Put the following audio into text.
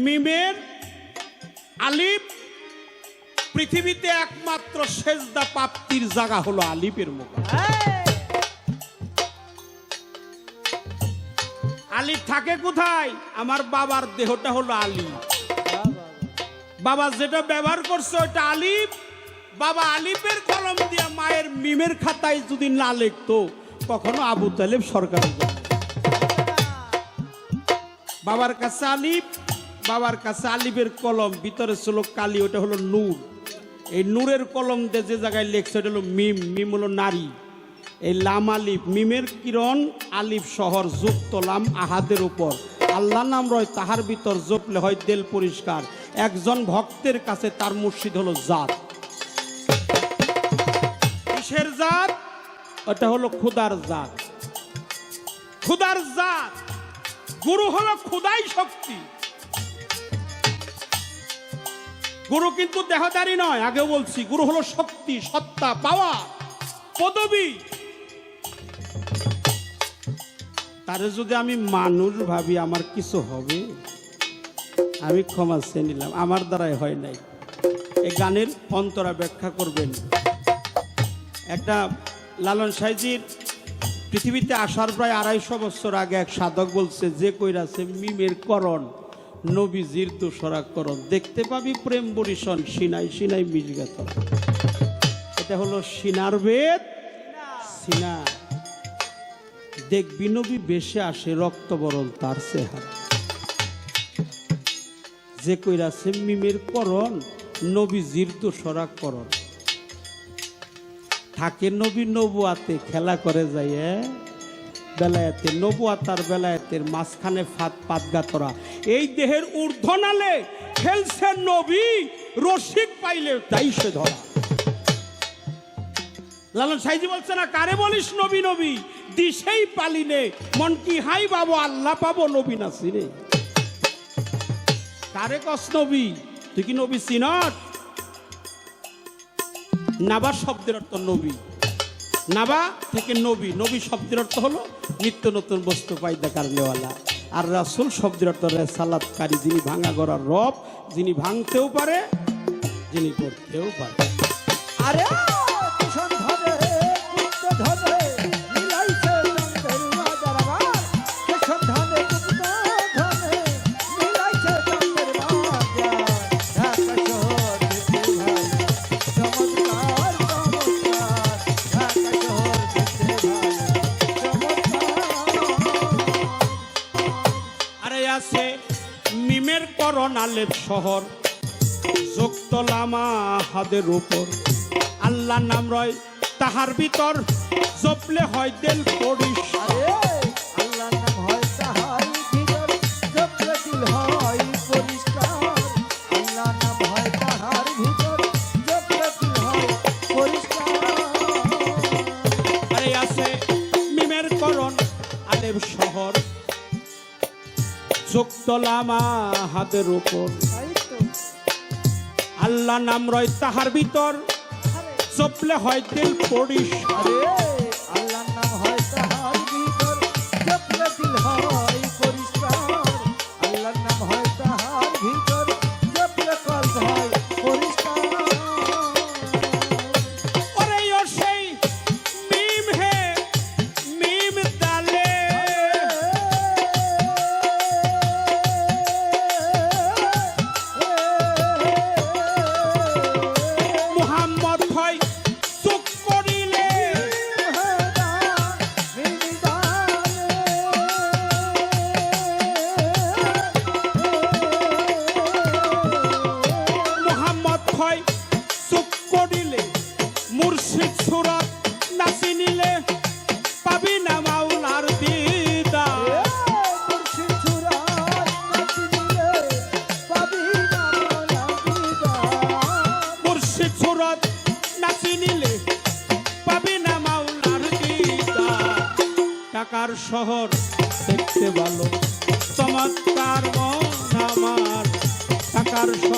মিমের আলিফ পৃথিবীতে একমাত্র সেজদা প্রাপ্তির জায়গা হলো আলিফের মুখ। আলিফ থাকে কোথায়? আমার বাবার দেহটা হলো আলিফ বাবা যেটা ব্যবহার করছে ওটা আলিফ বাবা আলিফের কলম দিয়ে মায়ের মিমের খাতায় যদি না লিখতো, কখনো আবু তালেব সরকার বাবার কাছে আলিফ বাবার কাছে আলিফের কলম, ভিতরে ছিল কালি, ওটা হলো নূর। এই নূরের কলম দিয়ে যে জায়গায় লেখছে, ওটা হলো মিম মিম হলো নারী। এই লাম আলিফ, মিমের কিরণ, আলিফ শহর যুক্ত লাম আহাদের উপর। আল্লাহ নাম রয় তাহার ভিতর জপলে হয় তেল পরিষ্কার। একজন ভক্তের কাছে তার মুর্শিদ হলো জাত। কিসের জাত? ওটা হলো খুদার জাত। খুদার জাত। গুরু হলো খুদাই শক্তি। গুরু কিন্তু দেহদারি নয় আগে বলছি, গুরু হলো শক্তি, সত্তা পাওয়া পদবী। তারে যদি আমি মানুষ ভাবি, আমার কিছু হবে? আমি ক্ষমা চেয়ে নিলাম, আমার দ্বারাই হয় নাই। এই গানের অন্তরা ব্যাখ্যা করবেন। একটা লালন সাইজির পৃথিবীতে আসার প্রায় আড়াইশো বছর আগে এক সাধক বলছে, যে কইরাছে মিমের করণ নবীজির দোসরা করণ দেখতে পাবি প্রেম বরিশন সিনাই সিনাই মিজগাত এটা হলো সিনার বেদ, সিনা। দেখবি নবী বেশে আসে রক্তবরণ তার চেহারা। যে কইরাছে মিমের করণ, নবী নবীজির দোসরা করণ। থাকে নবী নবুয়াতে খেলা করে যায়, এ? বেলায়েতে নবুয়াতার বেলায়েতের মাঝখানে ফাত পাতগাতরা এই দেহের ঊর্ধ্বনালে খেলছে নবী রসিক পাইলে। তাই সে ধরা। লালন সাইজি বলছে না কারে বলিস নবী নবী? দিশেই পালিনে মন কি হাই বাবু আল্লাহ পাবো নবী নাসিরে। কারে কস নবী? তুই কি নবী সিনট? নাবা শব্দের অর্থ নবী। নাবা থেকে নবী। নবী শব্দের অর্থ হলো নিত্য নতুন বস্তু পাইদা কারণেওয়ালা আর রাসুল শব্দের অর্থ সালাদকারী যিনি ভাঙা গড়ার রব, যিনি ভাঙতেও পারে, যিনি করতেও পারে। আরে আছে মিমের করণ আলেপ শহর। যোগতলামা হাদের উপর। আল্লাহ নাম রয় তাহার ভিতর। জপলে হয় দেল পড়িস আরে আল্লাহর নাম হয় তাহার ভিতর। জপলে দিল হয় পরিষ্কার। আলেপ তোলা যোগতলামা হাতের উপর। আল্লাহ নাম রয় তাহার ভিতর। চপলে হয় তেল পড়িস আরে। মুর্শিদ সুরত নাচি নিলে পাবি না মাওলার দিদা মুর্শিদ সুরত নাচি নিলে পাবি না মাওলার দিদা টাকার শহর দেখতে ভালো চমৎকার মন আমার। টাকার শহর